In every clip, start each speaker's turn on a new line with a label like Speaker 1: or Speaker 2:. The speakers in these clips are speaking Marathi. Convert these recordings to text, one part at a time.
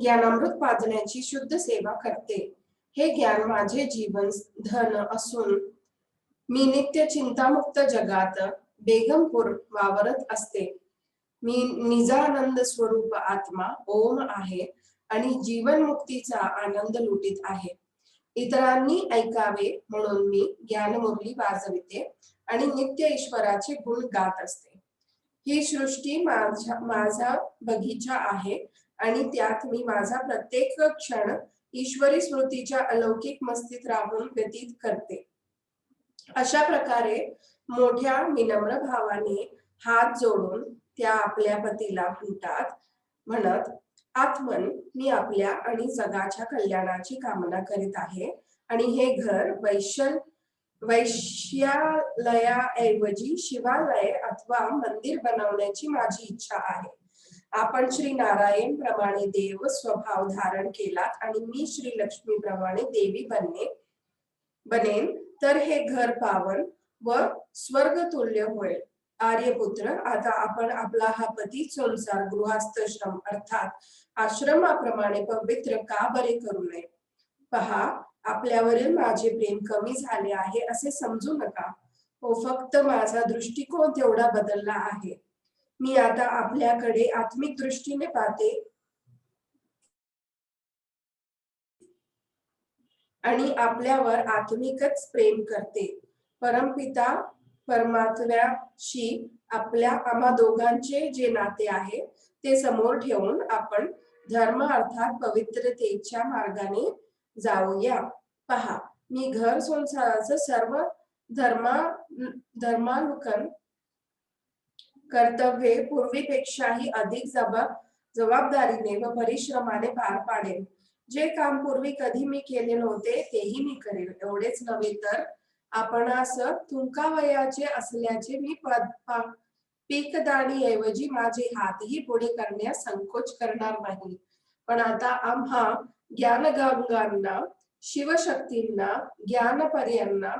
Speaker 1: ज्ञानामृत पाजण्याची शुद्ध सेवा करते. हे ज्ञान माझे जीवन धन असून मी नित्य चिंतामुक्त जगात बेगमपूर वावरत असते. मी निजानंद स्वरूप आत्मा ओम आहे आणि जीवन मुक्तीचा आनंद लुटीत आहे. इतरांनी ऐकावे म्हणून मी ज्ञानमुरली वाजविते आणि नित्य ईश्वराचे गुण गात असते. ही सृष्टी माझ्या माझा बगीचा आहे. आणि त्यात मी माझा प्रत्येक क्षण ईश्वरी स्मृतीच्या अलौकिक मस्तीत राहून व्यतीत करते. अशा प्रकारे मोठ्या विनम्र भावाने हात जोडून त्या आपल्या पतीला म्हणतात म्हणत आत्मन मी आपल्या आणि जगाच्या कल्याणाची कामना करीत आहे आणि हे घर वैश्य वैश्यालयाऐवजी शिवालय अथवा मंदिर बनवण्याची माझी इच्छा आहे. आपण श्री नारायण प्रमाणे देव स्वभाव धारण केलात आणि मी श्री लक्ष्मी प्रमाणे देवी बनने बनेन तर हे घर पावन व स्वर्ग तुल्य होईल. आर्यपुत्र आता आपण आपला हा पती संसार गृहस्थश्रम अर्थात आश्रमाप्रमाणे पवित्र का बरे करू नये? पहा आपल्यावरील माझे प्रेम कमी झाले आहे असे समजू नका. हो फक्त माझा दृष्टिकोन तेवढा बदलला आहे. मी आता आपल्याकडे आत्मिक दृष्टीने पाहते. आणि आपल्यावर आत्मिकच प्रेम करते. परमपिता परमात्म्याशी आपल्या आम्हा दोघांचे जे नाते आहे ते समोर ठेवून आपण धर्म अर्थात पवित्रतेच्या मार्गाने जाऊया. पहा मी घर संसाराचं सर्व धर्मा धर्मानुकन कर्तव्ये पूर्वीपेक्षाही अधिक जबाब जबाबदारीने व परिश्रमाने पार पाडेल. जे काम पूर्वी कधी मी केले नव्हते तेही मी करेल. एवढेच नव्हे तर आपण असं तुमका वयाचे असल्याचे मी पीकदाणी ऐवजी माझे हातही पुढे करण्यास संकोच करणार नाही. पण आता आम्हा ज्ञानगंगांना शिवशक्तींना ज्ञानपर्यांना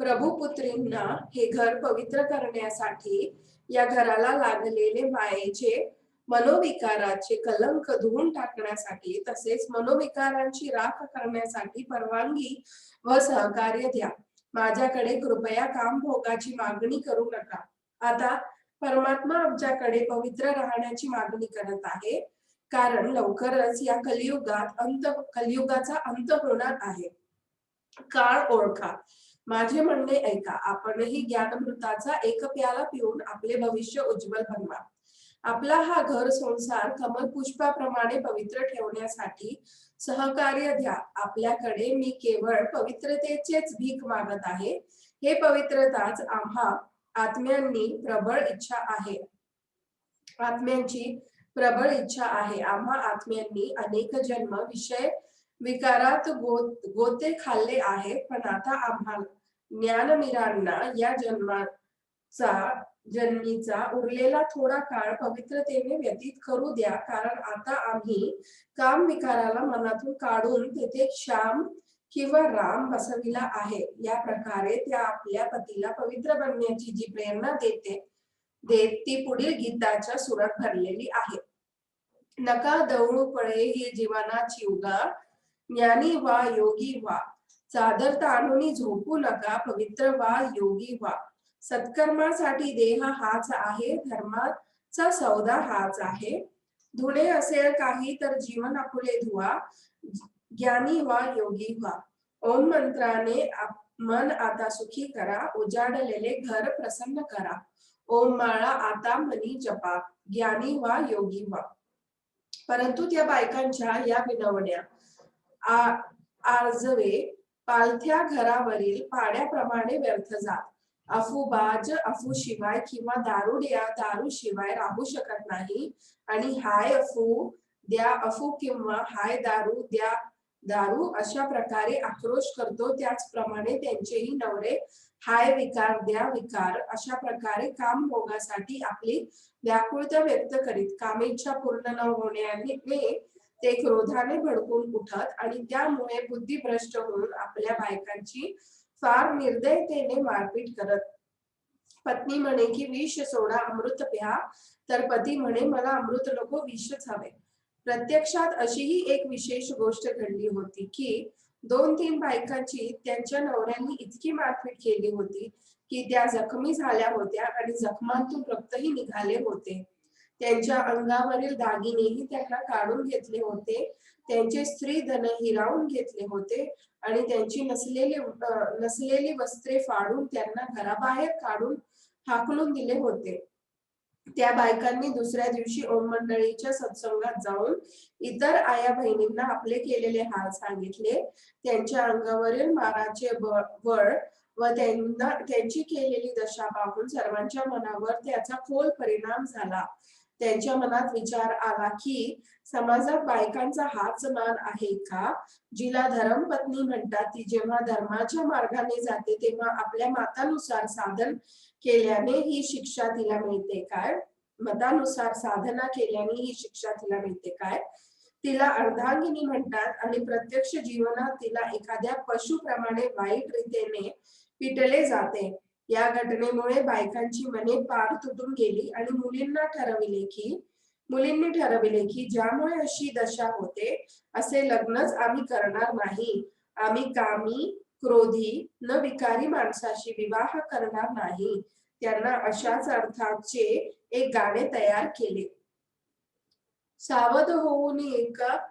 Speaker 1: प्रभुपुत्रींना हे घर पवित्र करण्यासाठी या घराला लागलेले मायेचे मनोविकाराचे कलंक धुवून टाकण्यासाठी तसेच मनोविकारांची राख करण्यासाठी परवानगी व सहकार्य द्या. माझ्याकडे कृपया काम भोगाची मागणी करू नका. आता परमात्मा आमच्याकडे पवित्र राहण्याची मागणी करत आहे. कारण लवकरच या कलियुगात अंत कलियुगाचा अंत होणार आहे. काळ ओळखा. माझे म्हणणे ऐका. आपणही ज्ञानमृताचा एक प्याला पिऊन आपले भविष्य उज्ज्वल बनवा. आपला हा घर संसार कमल पुष्पाप्रमाणे पवित्र ठेवण्यासाठी सहकार्य द्या. आपल्याकडे मी केवळ पवित्रतेचेच भीक मागत आहे. हे पवित्रताच आम्हा आत्म्यांनी प्रबळ इच्छा आहे. आत्म्यांची प्रबळ इच्छा आहे. आम्हा आत्म्यांनी अनेक जन्म विषय विकारात गो गोते खाल्ले आहेत. पण आता आम्हाला ज्ञानमिरांना या जन्माचा जन्मीचा उरलेला थोडा काळ पवित्रतेने व्यतीत करू द्या. कारण आता आम्ही काम विकाराला मनातून काढून तेथे श्याम किंवा राम बसविला आहे. या प्रकारे त्या आपल्या पतीला पवित्र बनण्याची जी प्रेरणा देते देत ती पुढील गीताच्या सुरात भरलेली आहे. नका दवणू पळे ही जीवनाची उगा ज्ञानी वा योगी वा चादर ताणून झोपू नका पवित्र वा योगी वा. सत्कर्मासाठी देह हाच आहे धर्माचा सौदा हाच आहे. धुणे असेल काही तर जीवन आपुले धुवा ज्ञानी वा योगी व्हा ओम मंत्राने मन आता सुखी करा उजाडलेले घर प्रसन्न करा. ओम माळा आता मनी जपा ज्ञानी वा योगी वा. परंतु त्या बायकांच्या या विनवण्या आर्जवे पालथ्या घरावरील पाड्याप्रमाणे व्यर्थ जात. अफू बाज अफू शिवाय किंवा दारुड्या दारू शिवाय राहू शकत नाही. आणि हाय अफू द्या अफू किंवा हाय दारू द्या दारू अशा प्रकारे आक्रोश करतो. त्याचप्रमाणे त्यांचेही नवरे हाय विकार द्या विकार अशा प्रकारे काम भोगासाठी आपली व्याकुळता व्यक्त करीत. कामेच्छा पूर्ण न होण्याने ते क्रोधाने भडकून उठत आणि त्यामुळे बुद्धिभ्रष्ट होऊन आपल्या बायकांची फार निर्दयतेने मारपीट करत. पत्नी म्हणे की विष सोडा अमृत प्या. तर पती म्हणे मला अमृत नको विषच हवे. प्रत्यक्षात अशीही एक विशेष गोष्ट घडली होती की दोन तीन बायकांची त्यांच्या नवऱ्यांनी इतकी मारपीट केली होती की त्या जखमी झाल्या होत्या आणि जखमांतून रक्तही निघाले होते. त्यांच्या अंगावरील दागिनेही त्यांना काढून घेतले होते. त्यांचे स्त्री धन हिरावून घेतले होते आणि त्यांची नसलेली नसलेली वस्त्रे फाडून त्यांना घराबाहेर काढून हाकलून दिले होते. त्या बायकांनी दुसऱ्या दिवशी ओम मंडळीच्या सत्संगात जाऊन इतर आया बहिणींना आपले केलेले हाल सांगितले. त्यांच्या अंगावरील माराचे बळ व त्यांना त्यांची केलेली दशा पाहून सर्वांच्या मनावर त्याचा खोल परिणाम झाला. त्यांच्या मनात विचार आला की समाजात बायकांचा हाच मान आहे का? जिला धर्मपत्नी म्हणतात ती जेव्हा धर्माच्या मार्गाने जाते तेव्हा आपल्या मतानुसार साधन केल्याने ही शिक्षा तिला मिळते काय? मतानुसार साधना केल्याने ही शिक्षा तिला मिळते काय? तिला अर्धांगिनी म्हणतात आणि प्रत्यक्ष जीवनात तिला एखाद्या पशुप्रमाणे वाईट रीतीने पिटले जाते. या घटनेमुळे बायकांची मने पार तुटून गेली आणि मुलींना ठरविले की मुलींनी ठरविले की ज्यामुळे अशी दशा होते असे लग्नच आम्ही करणार नाही. आम्ही कामी क्रोधी न विकारी माणसाशी विवाह करणार नाही. त्यांना अशाच अर्थाचे एक गाणे तयार केले. सावध होऊन एका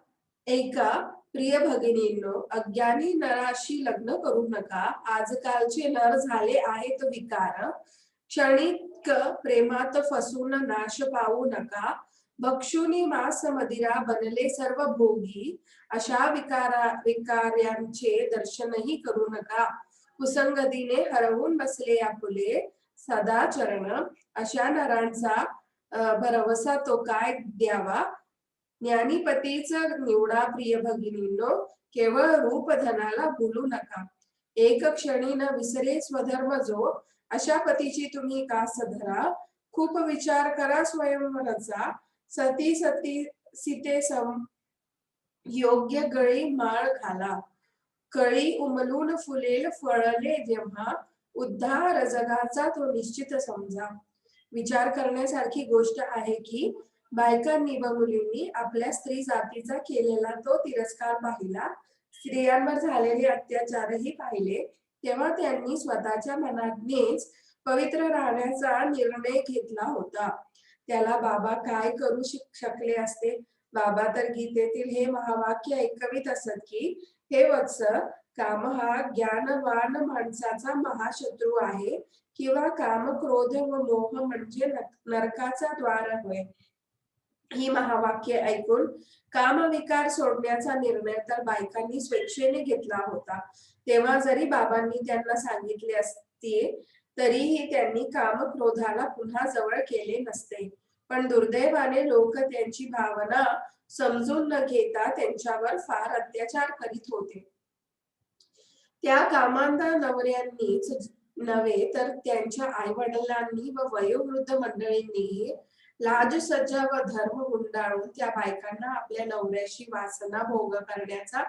Speaker 1: एका प्रिय भगिनींनो अज्ञानी नराशी लग्न करू नका. आजकालचे नर झाले आहेत विकार. क्षणिक प्रेमात फसून नाश पावू नका. भक्षुनी मास मदिरा बनले सर्व भोगी. अशा विकारा विकार्यांचे दर्शनही करू नका. कुसंगतीने हरवून बसले या फुले सदाचरण अशा नरांचा भरवसा तो काय द्यावा? ज्ञानीपतीच निवडा प्रिय भगिनींनो केवळ रूप धनाला नका. एक क्षणी न विसरे स्वधर्म जो अशा पतीची तुम्ही कास धरा. खूप विचार करा स्वयंवरचा. सती सती सीते सम योग्य गळी माळ घाला. कळी उमलून फुलेल फळले जेव्हा उद्धार जगाचा तो निश्चित समजा. विचार करण्यासारखी गोष्ट आहे की बायकांनी व मुलींनी आपल्या स्त्री जातीचा केलेला तो तिरस्कार पाहिला. स्त्रियांवर झालेले अत्याचारही पाहिले. तेव्हा त्यांनी स्वतःच्या मनानेच पवित्र राहण्याचा निर्णय घेतला होता. त्याला बाबा काय करू शकले असते? बाबा तर गीतेतील हे महावाक्य ऐकवीत असत की हे वत्स काम हा ज्ञानवान माणसाचा महाशत्रू आहे किंवा काम क्रोध व मोह म्हणजे नरकाचा द्वार होय. ही महावाक्य ऐकून कामविकार सोडण्याचा निर्णय तर बायकांनी स्वेच्छेने घेतला होता. तेव्हा जरी बाबांनी त्यांना सांगितले असते तरीही त्यांनी काम क्रोधाला पुन्हा जवळ केले नसते. पण दुर्दैवाने लोक त्यांची भावना समजून न घेता त्यांच्यावर फार अत्याचार करीत होते. त्या कामांना नवऱ्यांनीच नव्हे तर त्यांच्या आई वडिलांनी व वयोवृद्ध मंडळींनी लाज सज्जा व धर्म गुंडाळून त्या बायकांना आपल्या नवऱ्याशी वासना भोग करण्याचा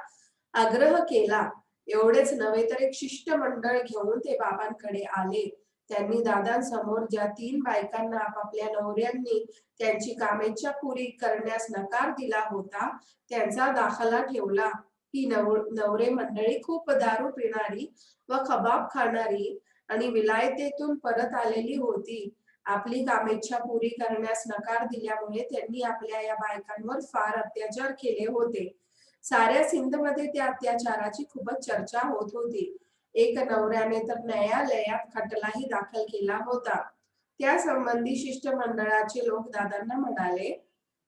Speaker 1: आग्रह केला. एवढेच नव्हे तर एक शिष्टमंडळ घेऊन ते बाबांकडे आले. त्यांनी दादांसमोर ज्या तीन बायकांना आपापल्या नवऱ्यांनी त्यांची कामेच्छा पुरी करण्यास नकार दिला होता त्यांचा दाखला ठेवला. ही नव नवरे मंडळी खूप दारू पिणारी व कबाब खाणारी आणि विलायतेतून परत आलेली होती. आपली कामेच्छा पुरी करण्यास नकार दिल्यामुळे त्यांनी आपल्या या बायकांवर फार अत्याचार केले होते. साऱ्या सिंधमध्ये त्या अत्याचाराची खूपच चर्चा होत होती. एक नवऱ्याने तर न्यायालयात खटलाही दाखल केला होता. त्या संबंधी शिष्टमंडळाचे लोक दादांना म्हणाले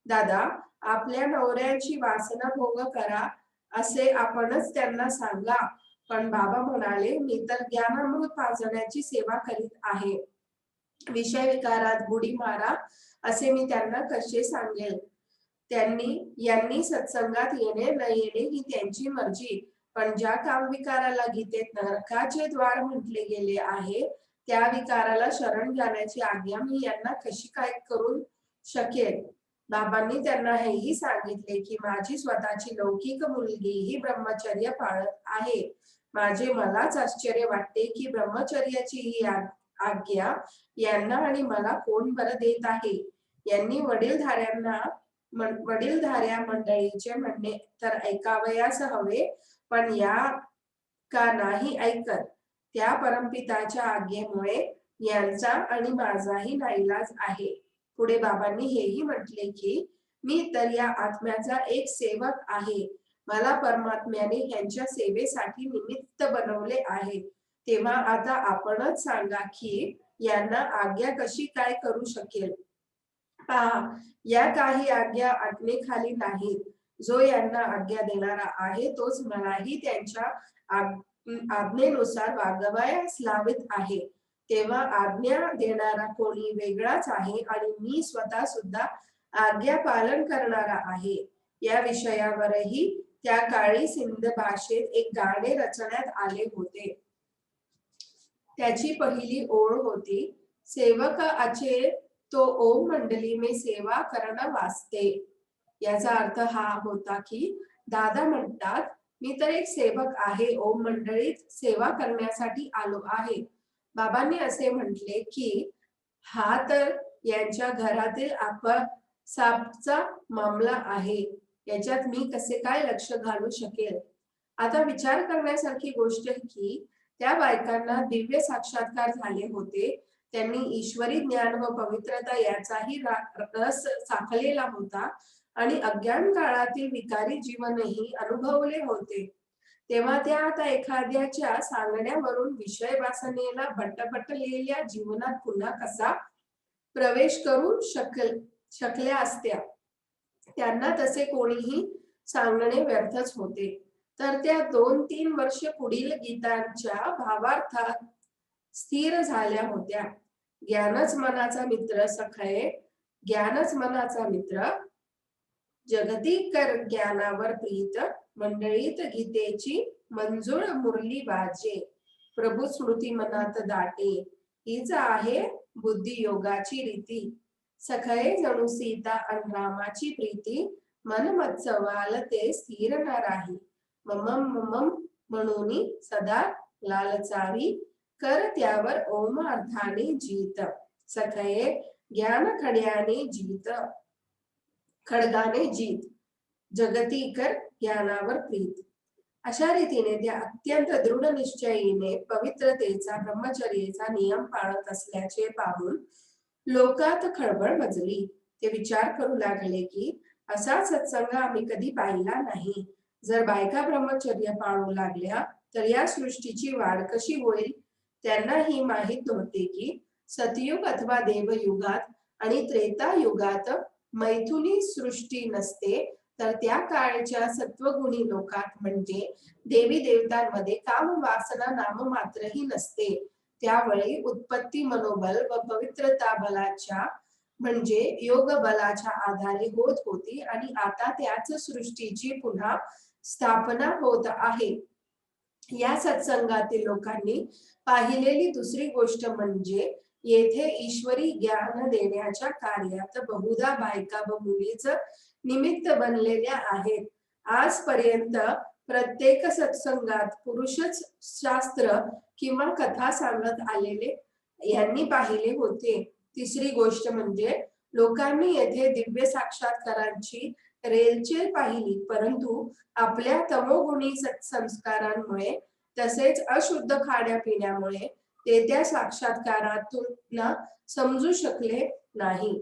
Speaker 1: दादा आपल्या नवऱ्याची वासना भोग करा असे आपणच त्यांना सांगा पण बाबा म्हणाले मी तर ज्ञानामृत पाजण्याची सेवा करीत आहे. विषय विकारात बुडी मारा असे मी त्यांना कसे सांगेल त्यांनी यांनी सत्संगात येणे न येणे ही त्यांची मर्जी. पण ज्या काम विकाराला गीतेत नरकाचे द्वार म्हटले गेले आहे त्या विकाराला शरण जाण्याची आज्ञा मी यांना कशी काय करून शकेल बाबांनी त्यांना हेही सांगितले की माझी स्वतःची लौकिक मुलगी ही ब्रह्मचर्य पाळत आहे. माझे मलाच आश्चर्य वाटते की ब्रह्मचर्याची ही आज्ञा यांना आणि मला कोण बरं देत आहे? यांनी वडीलधाऱ्यांना वडीलधाऱ्या मंडळीचे म्हणणे तर ऐकावयास हवे पण या का नाही ऐकत? त्या परमपिताच्या आज्ञेमुळे यांचा आणि माझाही नाईलाज आहे. पुढे बाबांनी हेही म्हटले की मी तर या आत्म्याचा एक सेवक आहे. मला परमात्म्याने यांच्या सेवेसाठी निमित्त बनवले आहे. तेव्हा आता आपणच सांगा की यांना आज्ञा कशी काय करू शकेल? पहा या काही आज्ञा आज्ञेखाली नाहीत. जो यांना आज्ञा देणारा आहे तोच मलाही त्यांच्या आज्ञेनुसार वागवायास लावित आहे. तेव्हा आज्ञा देणारा कोणी वेगळाच आहे आणि मी स्वतः सुद्धा आज्ञा पालन करणारा आहे. या विषयावरही त्या काळी सिंध भाषेत एक गाणे रचण्यात आले होते. त्याची पहिली ओळ होती. सेवक आचे तो ओम मंडली में सेवा करणं वाचते. याचा अर्थ हा होता की दादा म्हणतात मी तर एक सेवक आहे. ओम मंडळीत सेवा करण्यासाठी आलो आहे. बाबांनी असे म्हटले की हा तर यांच्या घरातील आप सापचा मामला आहे. याच्यात मी कसे काय लक्ष घालू शकेल? आता विचार करण्यासारखी गोष्ट की त्या बायकांना दिव्य साक्षात्कार झाले होते. त्यांनी ईश्वरी ज्ञान व पवित्रता याचाही रस साखलेला होता आणि अज्ञान काळातील विकारी जीवनही अनुभवले होते. तेव्हा त्या आता एखाद्याच्या सांगण्यावरून विषय वासनेला बटबटलेल्या जीवनात पुन्हा कसा प्रवेश करू शकल शकल्या असत्या. त्यांना तसे कोणीही सांगणे व्यर्थच होते. तर त्या दोन तीन वर्ष पुढील गीतांच्या भावार्थात स्थिर झाल्या होत्या. ज्ञानच मनाचा मित्र सखये ज्ञानच मनाचा मित्र जगती कर ज्ञानावर प्रीत मंडळीत गीतेची मंजूळ मुरली बाजे. प्रभू स्मृती मनात दाटे हीच आहे बुद्धी योगाची रीती. सखये जणू सीता अनरामाची प्रीती मन मत्सवाल ते स्थिर न राही. ममम ममम म्हणून सदा लालचावी कर त्यावर ओम अर्थाने जीत. सखये ज्ञान खड्याने जीत. खडगाने जीत. जगती कर ज्ञानावर प्रीत. अशा रीतीने त्या अत्यंत दृढ निश्चयीने पवित्रतेचा ब्रह्मचर्याचा नियम पाळत असल्याचे पाहून लोकात खळबळ मजली. ते विचार करू लागले की असा सत्संग आम्ही कधी पाहिला नाही. जर बायका ब्रह्मचर्य पाळू लागल्या तर या सृष्टीची वाढ कशी होईल? त्यांना ही माहीत नव्हते की सतयुग अथवा देवयुगात आणि त्रेता युगात मैथुनी सृष्टी नसते तर त्या काळच्या सत्वगुणी लोकात म्हणजे देवी देवतांमध्ये काम वासना नाम मात्रही नसते. त्यावेळी उत्पत्ती मनोबल व पवित्रता बलाच्या म्हणजे योग बलाच्या आधारे होत होती आणि आता त्याच सृष्टीची पुन्हा स्थापना होत आहे. या सत्संगातील लोकांनी पाहिलेली दुसरी गोष्ट म्हणजे येथे ईश्वरी ज्ञान देण्याच्या कार्यात बहुधा बायका व मुलीच निमित्त बनलेल्या आहेत. आजपर्यंत प्रत्येक सत्संगात पुरुषच शास्त्र किंवा कथा सांगत आलेले यांनी पाहिले होते. तिसरी गोष्ट म्हणजे लोकांनी येथे दिव्य साक्षात्कारांची रेलचेल पाहिली परंतु आपल्या तमोगुणी संस्कारांमुळे तसेच अशुद्ध खाण्यापिण्यामुळे ते त्या साक्षात्कारातून समजू शकले नाही.